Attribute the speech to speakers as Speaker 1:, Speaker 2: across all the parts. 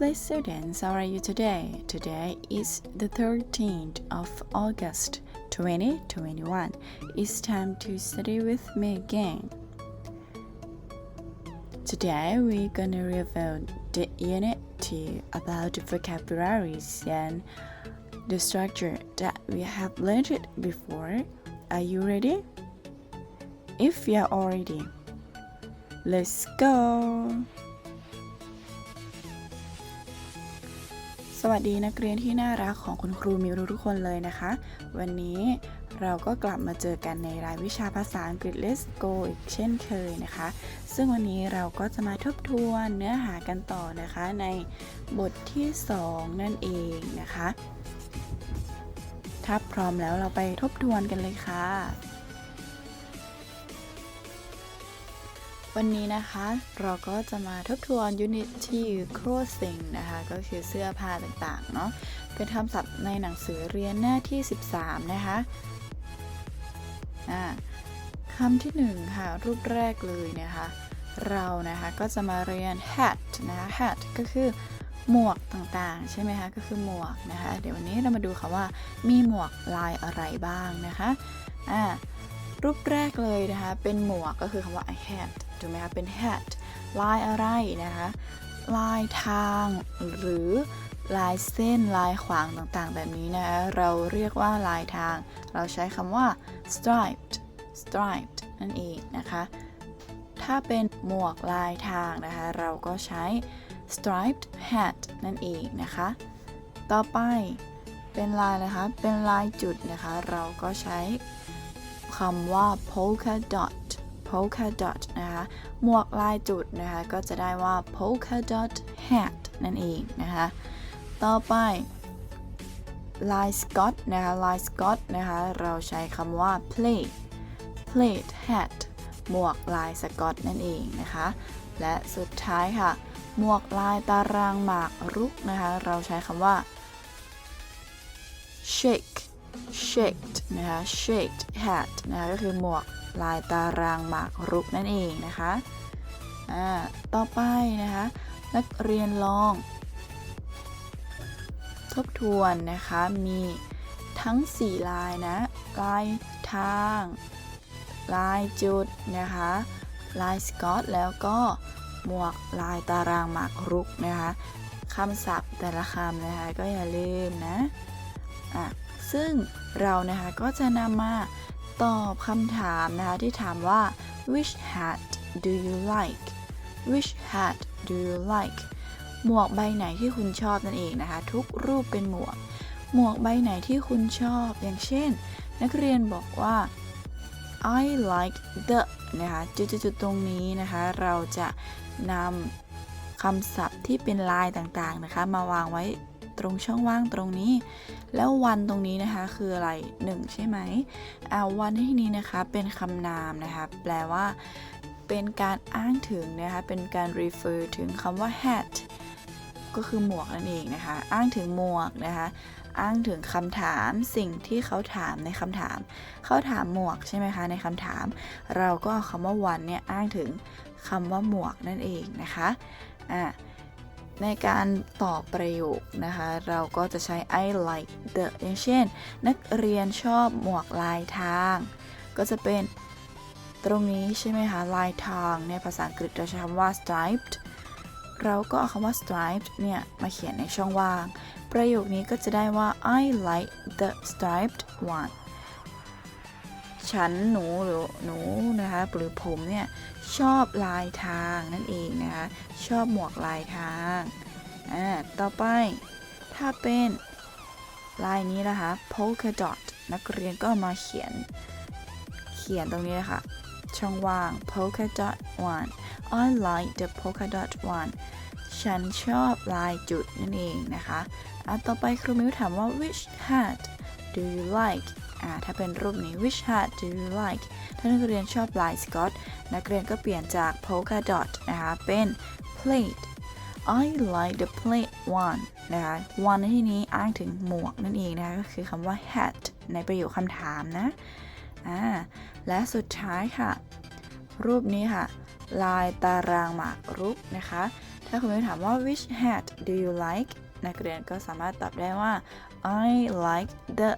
Speaker 1: Lovely students. How are you today? Today is the 13th of August 2021. It's time to study with me again. Today, we're gonna review the unit 2 about the vocabularies and the structure that we have learned before. Are you ready? If you're already, let's go. สวัสดีนักเรียนที่น่ารักของคุณครูมิวทุกคนเลยนะคะ วันนี้เราก็กลับมาเจอกันในรายวิชาภาษาอังกฤษ Let's Go อีกเช่นเคยนะคะ ซึ่งวันนี้เราก็จะมาทบทวนเนื้อหากันต่อนะคะในบทที่ 2 นั่นเองนะคะ ถ้าพร้อมแล้วเราไปทบทวนกันเลยค่ะ วันนี้นะคะเราก็จะมาทบทวนยูนิตที่ clothing นะคะก็คือเสื้อผ้าต่างๆเนาะเป็นคำศัพท์ในหนังสือเรียนหน้าที่ 13 นะคะอ่าคำที่ 1 ค่ะ รูปแรกเลยนะคะ เรานะคะก็จะมาเรียน hat นะคะ hat ก็คือหมวกต่างๆ ใช่ไหมคะ ก็คือหมวกนะคะ เดี๋ยววันนี้เรามาดูค่ะว่ามีหมวกลายอะไรบ้างนะคะอ่ารูปแรกเลยนะคะ เป็นหมวกก็คือคำว่า hat ถูกไหมคะเป็น hat ลายอะไรนะคะลายทางหรือลายเส้นลายขวางต่างๆ แบบนี้นะคะเราเรียกว่าลายทาง เราใช้คำว่า striped striped นั่นเองนะคะ ถ้าเป็นหมวกลายทางนะคะ เราก็ใช้ striped hat นั่นเองนะคะ ต่อไปเป็นลายนะคะ เป็นลายจุดนะคะ เราก็ใช้คำว่า polka dot polka dot นะคะ หมวกลายจุดนะคะ ก็จะได้ว่า polka dot hat นั่นเองนะคะ ต่อไปลายสกอตนะคะลายสกอตนะคะ เราใช้คำว่า plate plate hat หมวกลายสกอตนั่นเองนะคะ และสุดท้ายค่ะ หมวกลายตารางหมากรุกนะคะ เราใช้คำว่า shake shaked นะคะ shaked hat นะคะก็คือหมวก ลายตารางหมากรุกนั่นเองนะคะอ่าต่อไปนะคะนักเรียนลอง ทบทวนนะคะมีทั้ง 4 ลายนะลายทาง ลายจุดนะคะลายสกอตแล้วก็หมวกลายตารางหมากรุกนะคะคำศัพท์แต่ละคำนะคะก็อย่าลืมนะอะซึ่งเรานะคะก็จะนำมา ตอบคำถามนะคะที่ถามว่า which hat do you like which hat do you like หมวกใบไหนที่คุณชอบนั่นเองนะคะ ทุกรูปเป็นหมวก หมวกใบไหนที่คุณชอบ อย่างเช่น นักเรียนบอกว่า I like the นะคะจุดๆตรงนี้นะคะ เราจะนำคำศัพท์ที่เป็นลายต่างๆนะคะ มาวางไว้ ตรงช่องว่างตรงนี้ แล้ววันตรงนี้นะคะคืออะไร 1 ใช่ไหมอ่าวันที่นี้นะคะเป็นคำนามนะคะแปลว่า เป็นการอ้างถึงนะคะเป็นการ refer ถึงคำว่า hat ก็คือหมวกนั่นเองนะคะ อ้างถึงหมวกนะคะ อ้างถึงคำถามสิ่งที่เขาถามในคำถาม เขาถามหมวกใช่ไหมคะในคำถาม เราก็เอาคำว่าวันเนี่ยอ้างถึงคำว่าหมวกนั่นเองนะคะ อ่า ในการตอบประโยคนะคะ เราก็จะใช้ I like the อย่างเช่น นักเรียนชอบหมวกลายทาง ก็จะเป็นตรงนี้ใช่ไหมคะ ลายทางในภาษาอังกฤษเราใช้คำว่า striped เราก็เอาคำว่า striped เนี่ยมาเขียนในช่องว่าง ประโยคนี้ก็จะได้ว่า I like the striped one ฉันหนูหรือหนูนะคะหรือผมเนี่ย ชอบลายทางนั่นเองนะคะ ชอบหมวกลายทาง อ่า ต่อไป ถ้าเป็นลายนี้นะคะ polka dot นักเรียนก็มาเขียน เขียนตรงนี้นะคะช่องว่าง polka dot one I like the polka dot one ฉันชอบลายจุดนั่นเองนะคะ อะ ต่อไปครูมิวถามว่า which hat do you like ถ้าเป็นรูปนี้ which hat do you like ถ้านักเรียนชอบลายสกอตนักเรียนก็เปลี่ยนจาก polka dot นะคะเป็น plate I like the plate one นะคะ one ในที่นี้อ้างถึงหมวกนั่นเองนะคะก็คือคำว่า hat ในประโยคคำถามนะอ่าและสุดท้ายค่ะ รูปนี้ค่ะ ลายตารางหมากรุกนะคะ ถ้าคุณไม่ถามว่า which hat do you like นักเรียนก็สามารถตอบได้ว่า I like the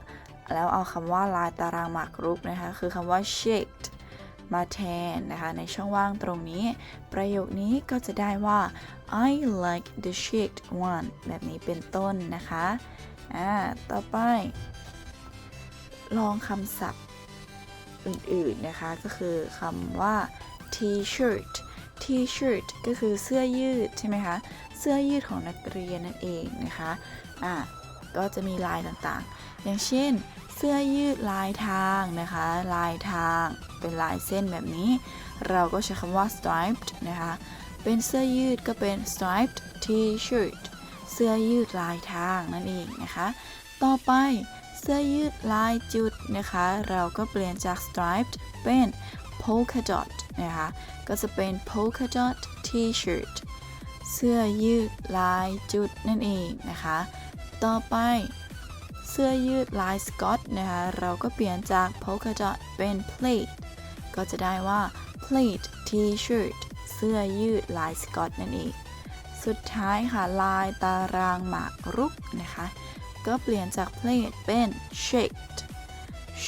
Speaker 1: แล้วเอาคำว่าลายตารางหมากรุกนะคะ คือคำว่า shaped มาแทนนะคะ ในช่องว่างตรงนี้ ประโยคนี้ก็จะได้ว่า I like the shaped one แบบนี้เป็นต้นนะคะ อ่า ต่อไป ลองคำศัพท์อื่นๆนะคะ ก็คือคำว่า t-shirt t-shirt ก็คือเสื้อยืดใช่ไหมคะ เสื้อยืดของนักเรียนนั่นเองนะคะ อ่า ก็จะมีลายต่างๆ อย่างเช่น เสื้อยืดลายทางนะคะ ลายทางเป็นลายเส้นแบบนี้ เราก็ใช้คำว่า striped นะคะ เป็นเสื้อยืดก็เป็น striped t-shirt เสื้อยืดลายทางนั่นเองนะคะ ต่อไปเสื้อยืดลายจุดนะคะ เราก็เปลี่ยนจาก striped เป็น polka dot นะคะ ก็จะเป็น polka dot t-shirt เสื้อยืดลายจุดนั่นเองนะคะ ต่อไป เสื้อยืดลายสกอตนะคะเราก็เปลี่ยนจาก polka dot เป็น plaid ก็จะได้ว่า plaid t-shirt เสื้อยืดลายสกอตนั่นเอง สุดท้ายค่ะลายตารางหมากรุกนะคะก็เปลี่ยนจาก plaid เป็น shaped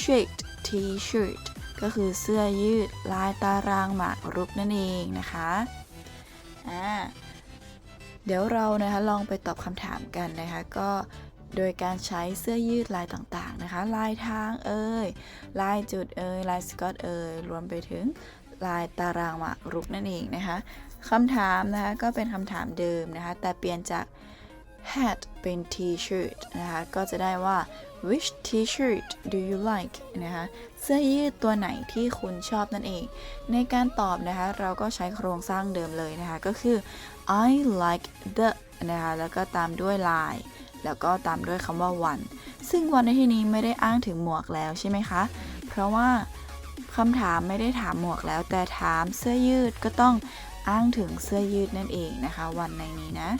Speaker 1: shaped t-shirt ก็คือเสื้อยืดลายตารางหมากรุกนั่นเองนะคะ อ่า เดี๋ยวเรานะคะลองไปตอบคำถามกันนะคะ ก็โดยการใช้เสื้อยืดลายต่างๆนะคะ ลายทางเอ่ยลายจุดเอ่ยลายสกอตเอ่ยรวมไปถึงลายตารางหมากรุกนั่นเองนะคะคำถามนะคะก็เป็นคำถามเดิมนะคะ แต่เปลี่ยนจาก hat เป็น t-shirt นะคะ ก็จะได้ว่า which t-shirt do you like นะคะ เสื้อยืดตัวไหนที่คุณชอบนั่นเอง ในการตอบนะคะ เราก็ใช้โครงสร้างเดิมเลยนะคะ ก็คือ I like the นะคะแล้วก็ตามด้วย line แล้วก็ตามด้วยคำว่า one ซึ่ง one ในที่นี้ไม่ได้อ้างถึงหมวกแล้วใช่ไหมคะ เพราะว่าคำถามไม่ได้ถามหมวกแล้ว แต่ถามเสื้อยืดก็ต้องอ้างถึงเสื้อยืดนั่นเองนะคะ วันในนี้นะ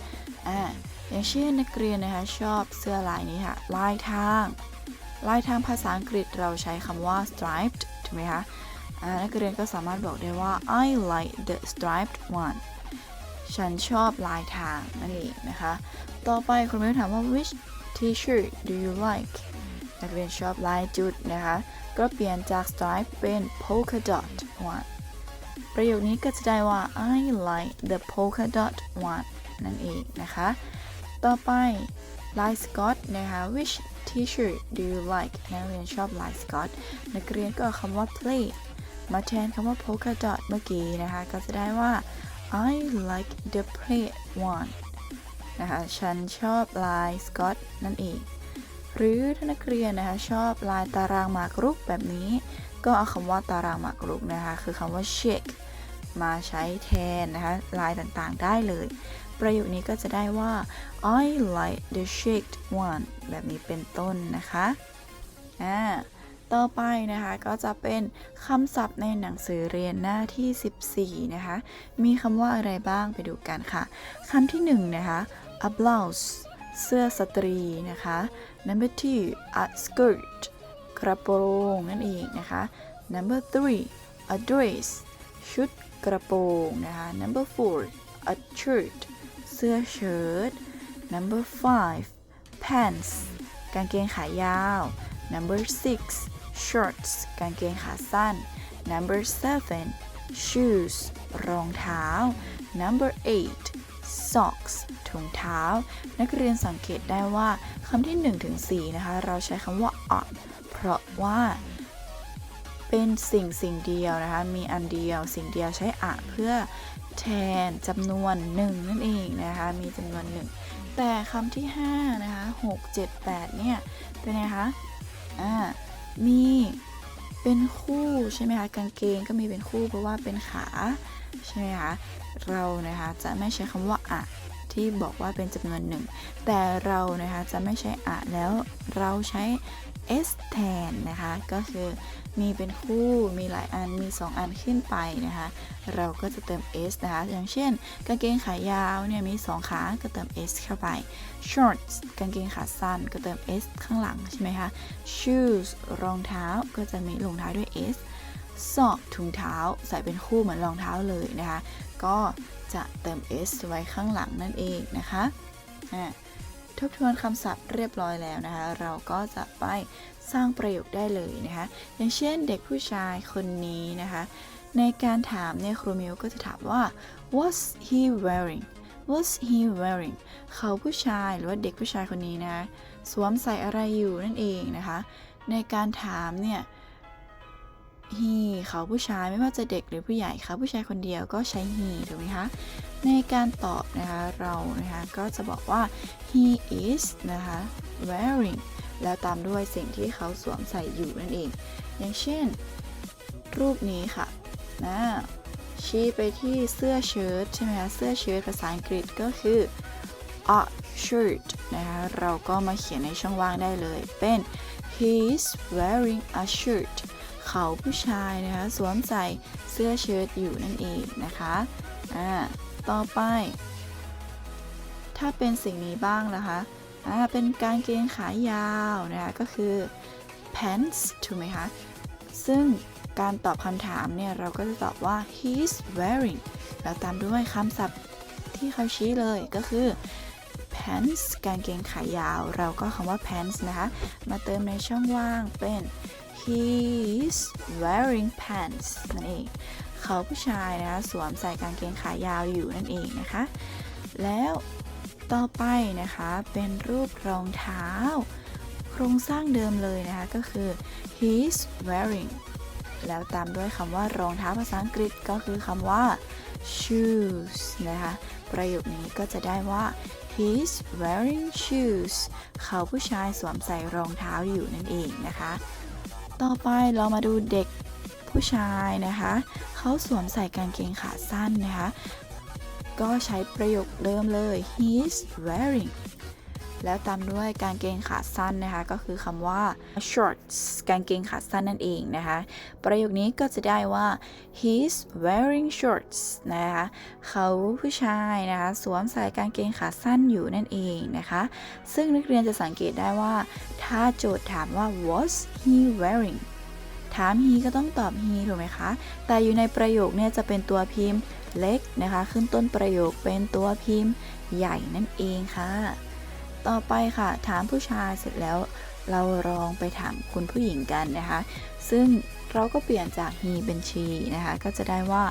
Speaker 1: อ่าอย่างเช่นนักเรียนนะคะชอบเสื้อลายนี้ค่ะ ลายทาง ลายทางภาษาอังกฤษเราใช้คำว่า striped ถูกไหมคะนักเรียนก็สามารถบอกได้ว่า I like the striped one ฉันชอบลายทางนั่นเองนะคะ ต่อไปคุณแม่ถามว่า which t-shirt do you like นักเรียนชอบลายจุดนะคะ ก็เปลี่ยนจาก stripe เป็น polka dot one ประโยคนี้ก็จะได้ว่า I like the polka dot one นั่นเองนะคะ ต่อไปลายสกอตนะคะ which t-shirt do you like นักเรียนชอบลายสกอตนักเรียนก็คำว่า plaid มาแทนคำว่า polka dot เมื่อกี้นะคะ ก็จะได้ว่า I like the plaid one นะคะ ฉันชอบลายสกอตนั่นเอง หรือถ้านักเรียนนะคะชอบลายตารางหมากรุกแบบนี้ ก็เอาคำว่าตารางหมากรุกนะคะ คือคำว่า shake มาใช้แทนนะคะลายต่างๆได้เลย ประโยคนี้ก็จะได้ว่า I like the shaped one แบบนี้เป็นต้นนะคะ อ่า ต่อไปนะคะก็จะเป็นคำศัพท์ในหนังสือเรียนหน้าที่ 14 นะคะ มีคำว่าอะไรบ้างไปดูกันค่ะคำที่1นะคะ a blouse เสื้อสตรีนะคะ number two a skirt กระโปรงนั่นเองนะคะ number three a dress ชุดกระโปรงนะคะ number four a shirt เสื้อเชิ้ต number five pants กางเกงขายาว number six shorts กางเกงขาสั้น number seven shoes รองเท้า number eight socks ถุงเท้า นักเรียนสังเกตได้ว่าคำที่1ถึง4นะคะ เราใช้คำว่า on เพราะว่า เป็นสิ่งสิ่งเดียวนะคะ มีอันเดียวสิ่งเดียวใช้อะเพื่อแทนจำนวนหนึ่งนั่นเองนะคะ มีจำนวนหนึ่งแต่คำที่5นะคะ6 7 8 เนี่ย เป็นไงคะ อ่า มีเป็นคู่ใช่ไหมคะกางเกงก็มีเป็นคู่เพราะว่าเป็นขาใช่ไหมคะเรานะคะจะไม่ใช้คำว่าอะที่บอกว่าเป็นจำนวนหนึ่งแต่เรานะคะจะไม่ใช้อะแล้วเราใช้ s แทนนะคะ ก็คือมีเป็นคู่มีหลายอันมี 2 อันขึ้นไปนะคะ เราก็จะเติม s นะคะ อย่างเช่น กางเกงขายาวเนี่ยมี 2 ขาก็เติม s เข้าไป shorts กางเกงขาสั้นก็เติม s ข้างหลังใช่ไหมคะ shoes รองเท้าก็จะมีลงเท้าด้วย s sock ถุงเท้าใส่เป็นคู่เหมือนรองเท้าเลยนะคะ ก็จะเติม s ไว้ข้างหลังนั่นเองนะคะอ่า ทบทวนคำศัพท์เรียบร้อยแล้วนะคะ เราก็จะไปสร้างประโยคได้เลยนะคะ อย่างเช่นเด็กผู้ชายคนนี้นะคะ ในการถามเนี่ยครูมิวก็จะถามว่า what's he wearing what's he wearing เขาผู้ชายหรือว่าเด็กผู้ชายคนนี้นะสวมใส่อะไรอยู่นั่นเองนะคะ ในการถามเนี่ย he เขาผู้ชายไม่ว่าจะเด็กหรือผู้ใหญ่เขาผู้ชายคนเดียวก็ใช้ he ถูกไหมคะ ในการตอบนะคะ เรานะคะ ก็จะบอกว่า he is นะคะ wearing แล้วตามด้วยสิ่งที่เขาสวมใส่อยู่นั่นเอง อย่างเช่น รูปนี้ค่ะนะชี้ไปที่เสื้อเชิ้ตใช่ไหมคะเสื้อเชิ้ตภาษาอังกฤษก็คือ a shirt นะคะเราก็มาเขียนในช่องว่างได้เลย เป็น he is wearing a shirt เขาผู้ชายนะคะสวมใส่เสื้อเชิ้ตอยู่นั่นเองนะคะอ่า ต่อไป ถ้าเป็นสิ่งนี้บ้างนะคะอ่าเป็นกางเกงขายาวนะคะก็คือ pants ถูกไหมคะ ซึ่งการตอบคำถามเนี่ย เราก็จะตอบว่า he's wearing แล้วตามด้วยคำศัพท์ที่เขาชี้เลยก็คือ pants กางเกงขายาว เราก็คำว่า pants นะคะ มาเติมในช่องว่างเป็น he's wearing pants นั่นเอง เขาผู้ชายนะคะสวมใส่กางเกงขายาวอยู่นั่นเองนะคะ แล้วต่อไปนะคะเป็นรูปรองเท้า โครงสร้างเดิมเลยนะคะก็คือ he's wearing แล้วตามด้วยคำว่ารองเท้าภาษาอังกฤษก็คือคำว่า shoes นะคะ ประโยคนี้ก็จะได้ว่า he's wearing shoes เขาผู้ชายสวมใส่รองเท้าอยู่นั่นเองนะคะ ต่อไปเรามาดูเด็ก ผู้ชายนะคะ เขาสวมใส่กางเกงขาสั้นนะคะ ก็ใช้ประโยคเดิมเลย he's wearing แล้วตามด้วยกางเกงขาสั้นนะคะ ก็คือคำว่า shorts กางเกงขาสั้นนั่นเองนะคะ ประโยคนี้ก็จะได้ว่า he's wearing shorts นะคะเขาผู้ชายนะคะ สวมใส่กางเกงขาสั้นอยู่นั่นเองนะคะ ซึ่งนักเรียนจะสังเกตได้ว่า ถ้าโจทย์ถามว่า what's he wearing ถาม he ก็ต้องตอบ he ถูกไหมคะ แต่อยู่ในประโยคเนี่ยจะเป็นตัวพิมพ์เล็กนะคะ ขึ้นต้นประโยคเป็นตัวพิมพ์ใหญ่นั่นเองค่ะ ต่อไปค่ะ ถามผู้ชายเสร็จแล้ว เราลองไปถามคุณผู้หญิงกันนะคะ ซึ่งเราก็เปลี่ยนจาก he เป็น she นะคะ ก็จะได้ว่า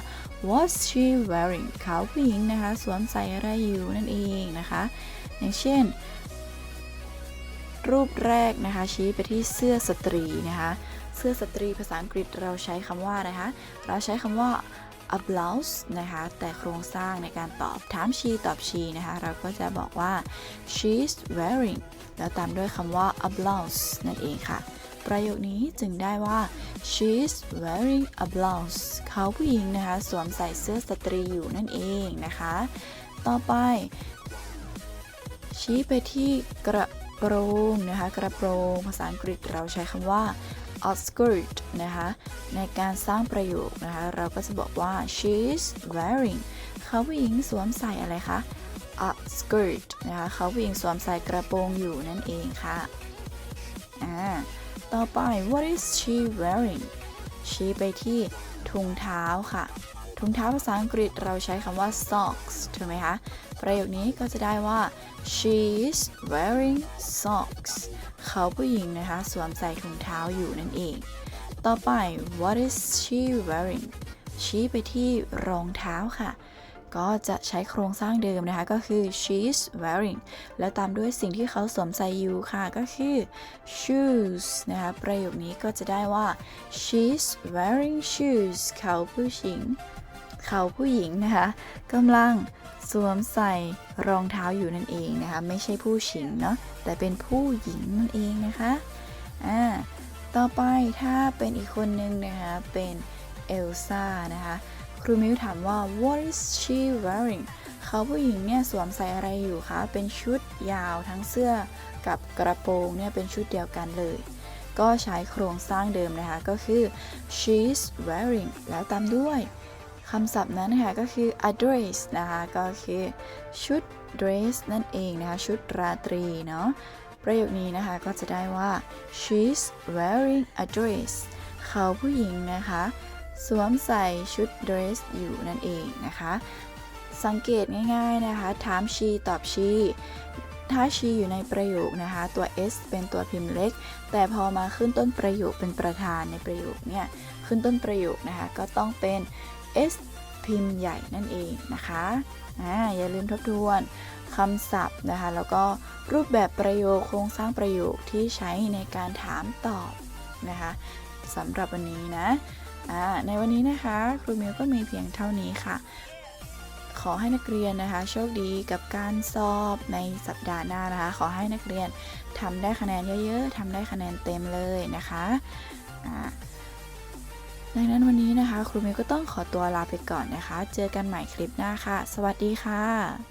Speaker 1: what's she wearing เขาผู้หญิงนะคะ สวมใส่อะไรอยู่นั่นเองนะคะ อย่างเช่น รูปแรกนะคะชี้ไปที่เสื้อสตรีนะคะเสื้อสตรีภาษาอังกฤษเราใช้คำว่าอะคะเราใช้คำว่า a blouse นะคะแต่โครงสร้างในการตอบถาม she ตอบ she นะคะเราก็จะบอกว่า she's wearing แล้วตามด้วยคำว่า a blouse นั่นเองค่ะ ประโยคนี้จึงได้ว่า she's wearing a blouse เขาผู้หญิงนะคะสวมใส่เสื้อสตรีอยู่นั่นเองนะคะ ต่อไป ชี้ไปที่กระ โปรงนะคะกระโปรงภาษาอังกฤษเราใช้คำว่า a skirt นะคะในการสร้างประโยคนะคะเราก็จะบอกว่า she's wearing เขาผู้หญิงสวมใส่อะไรคะ a skirt นะคะเขาผู้หญิงสวมใส่กระโปรงอยู่นั่นเองค่ะอ่าต่อไป what is she wearing ชี้ไปที่ถุงเท้าค่ะ ถุงเท้าภาษาอังกฤษเราใช้คำว่า socks ถูกไหมคะ ประโยคนี้ก็จะได้ว่า she's wearing socks เขาผู้หญิงนะคะ สวมใส่ถุงเท้าอยู่นั่นเอง ต่อไป what is she wearing ชี้ไปที่รองเท้าค่ะ ก็จะใช้โครงสร้างเดิมนะคะ ก็คือ she's wearing แล้วตามด้วยสิ่งที่เขาสวมใส่อยู่ค่ะ ก็คือ shoes นะคะ ประโยคนี้ก็จะได้ว่า she's wearing shoes เขาผู้หญิง เขาผู้หญิงนะคะกำลังสวมใส่รองเท้าอยู่นั่นเองนะคะ ไม่ใช่ผู้หญิงเนาะแต่เป็นผู้หญิงนั่นเองนะคะอ่าต่อไปถ้าเป็นอีกคนนึงนะคะ เป็นเอลซ่านะคะ ครูมิวถามว่า what is she wearing เขาผู้หญิงเนี่ยสวมใส่อะไรอยู่คะ เป็นชุดยาวทั้งเสื้อกับกระโปรงเนี่ยเป็นชุดเดียวกันเลย ก็ใช้โครงสร้างเดิมนะคะ ก็คือ she's wearing แล้วตามด้วย คำศัพท์นั้นค่ะก็คือ a dress นะคะก็คือชุด dress นั่นเองนะคะชุดราตรีเนาะประโยคนี้นะคะก็จะได้ว่า she's wearing a dress เขาผู้หญิงนะคะ สวมใส่ชุดเดรสอยู่นั่นเองนะคะ สังเกตง่ายๆนะคะ ถาม she ตอบ she ถ้า she อยู่ในประโยคนะคะ ตัว s เป็นตัวพิมพ์เล็ก แต่พอมาขึ้นต้นประโยคเป็นประธานในประโยคเนี่ย ขึ้นต้นประโยคนะคะ ก็ต้องเป็น s พิมพ์ใหญ่นั่นเองนะคะอ่าอย่าลืมทบทวนคำศัพท์นะคะ แล้วก็รูปแบบประโยคโครงสร้างประโยคที่ใช้ในการถามตอบนะคะสำหรับวันนี้นะอ่าในวันนี้นะคะ ครูมิวก็มีเพียงเท่านี้ค่ะ ขอให้นักเรียนนะคะ โชคดีกับการสอบในสัปดาห์หน้านะคะ ขอให้นักเรียนทำได้คะแนนเยอะๆทำได้คะแนนเต็มเลยนะคะอ่า ดังนั้นวันนี้นะคะ ครูมิวก็ต้องขอตัวลาไปก่อนนะคะ เจอกันใหม่คลิปหน้าค่ะ สวัสดีค่ะ